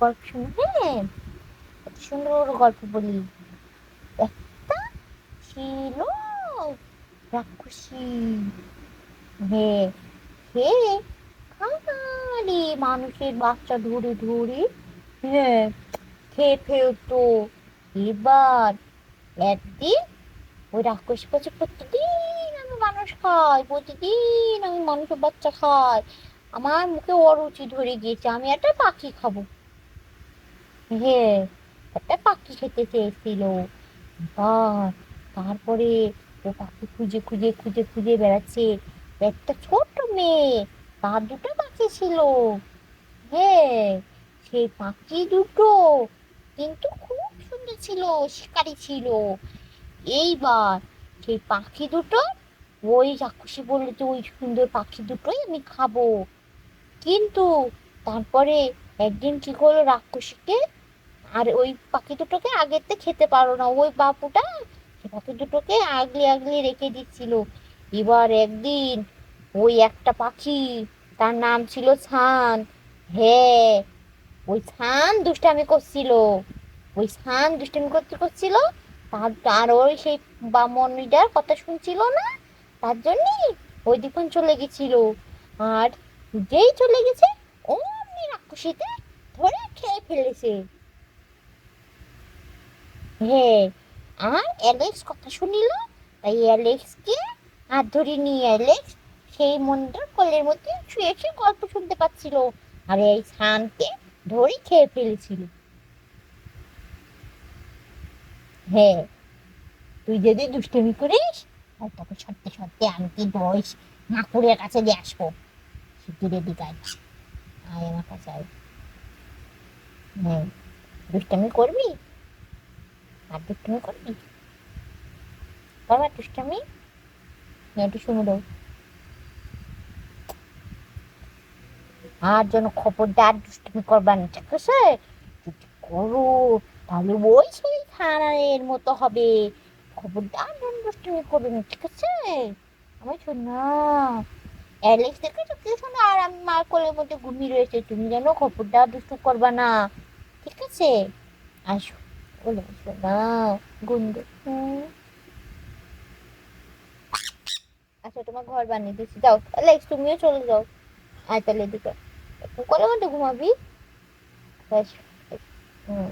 গল্প শুনো হ্যাঁ কত সুন্দর গল্প বলি। একটা ছিল রাক্ষসী। হ্যাঁ সে খালি মানুষের বাচ্চা ধরে ধরে হ্যাঁ খেয়ে ফেলতো। এবার একদিন ওই রাক্ষস বলছে, প্রতিদিন আমি মানুষ খাই, প্রতিদিন আমি মানুষের বাচ্চা খাই। আমার মুখে অরুচি ধরে গিয়েছে, আমি একটা পাখি খাব। হ্যাঁ একটা পাখি খেতে চেয়েছিল। আর তারপরে ও পাখি খুঁজে খুঁজে খুঁজে খুঁজে বেড়াচ্ছে। একটা ছোট্ট মেয়ে, তার দুটো পাখি ছিল। হ্যাঁ সেই পাখি দুটো কিন্তু খুব সুন্দর ছিল, শিকারি ছিল। এইবার সেই পাখি দুটো, ওই রাক্ষসী বলল যে, ওই সুন্দর পাখি দুটোই আমি খাব। কিন্তু তারপরে একদিন কি করল রাক্ষসীকে আর ওই পাখি দুটোকে আগেতে খেতে পারো না। ওই বাপুটা পাখি দুটোকে আগলে আগলে রেখে দিচ্ছিল। এবার একদিন ওই একটা পাখি, তার নাম ছিল ছান। হ্যাঁ ওই ছান দুষ্টামি করছিল। ওই ছান দুষ্টামি করতে করছিল, তার তার ওই সেই বামনিটার কথা শুনছিল না? তার জন্যে ওই দিকন চলে গেছিল। আর যেই চলে গেছে, অমনি রাক্ষসীতে ধরে খেয়ে ফেলেছে। হ্যাঁ আর অ্যালেক্স কথা শুনিল, তাই অ্যালেক্সকে হাত ধরে নিয়ে অ্যালেক্স সেই মন্দির কোলের মধ্যে শুয়ে শুয়ে গল্প শুনতে পাচ্ছিল আর এই সানকে ধরে খেয়ে ফেলেছিল। হ্যাঁ তুই যদি দুষ্টুমি করিস আর তোকে সত্যি সত্যি আমি কি মাকুরের কাছে দিয়ে আসব। শিগগিরের দিকে আয় আয় আমার কাছে আয়। হ্যাঁ দুষ্টামি করবি? আর দুষ্টুমি করবি করবার দুষ্টামি একটু শুনে দাও। আর যেন খবরদার দুষ্টুমি করবার না ঠিক আছে যদি করো, তাহলে ওই সেই থানার মতো হবে। খবরদার যেন দুষ্টুমি করবে না ঠিক আছে আমি শোনা অ্যালেক্স দেখে কি শোনা আর আমি মার কোলের মধ্যে ঘুমিয়ে রয়েছে। তুমি যেন খবরদার দুষ্টু করবা না। ঠিক আছে? আসো। বলে আসো না গুন্ডু হুম। আচ্ছা তোমার ঘর বানিয়ে দিচ্ছি যাও অ্যালেক্স তুমিও চলে যাও আয় তাহলে এদিকে কত মধ্যে ঘুমাবি হুম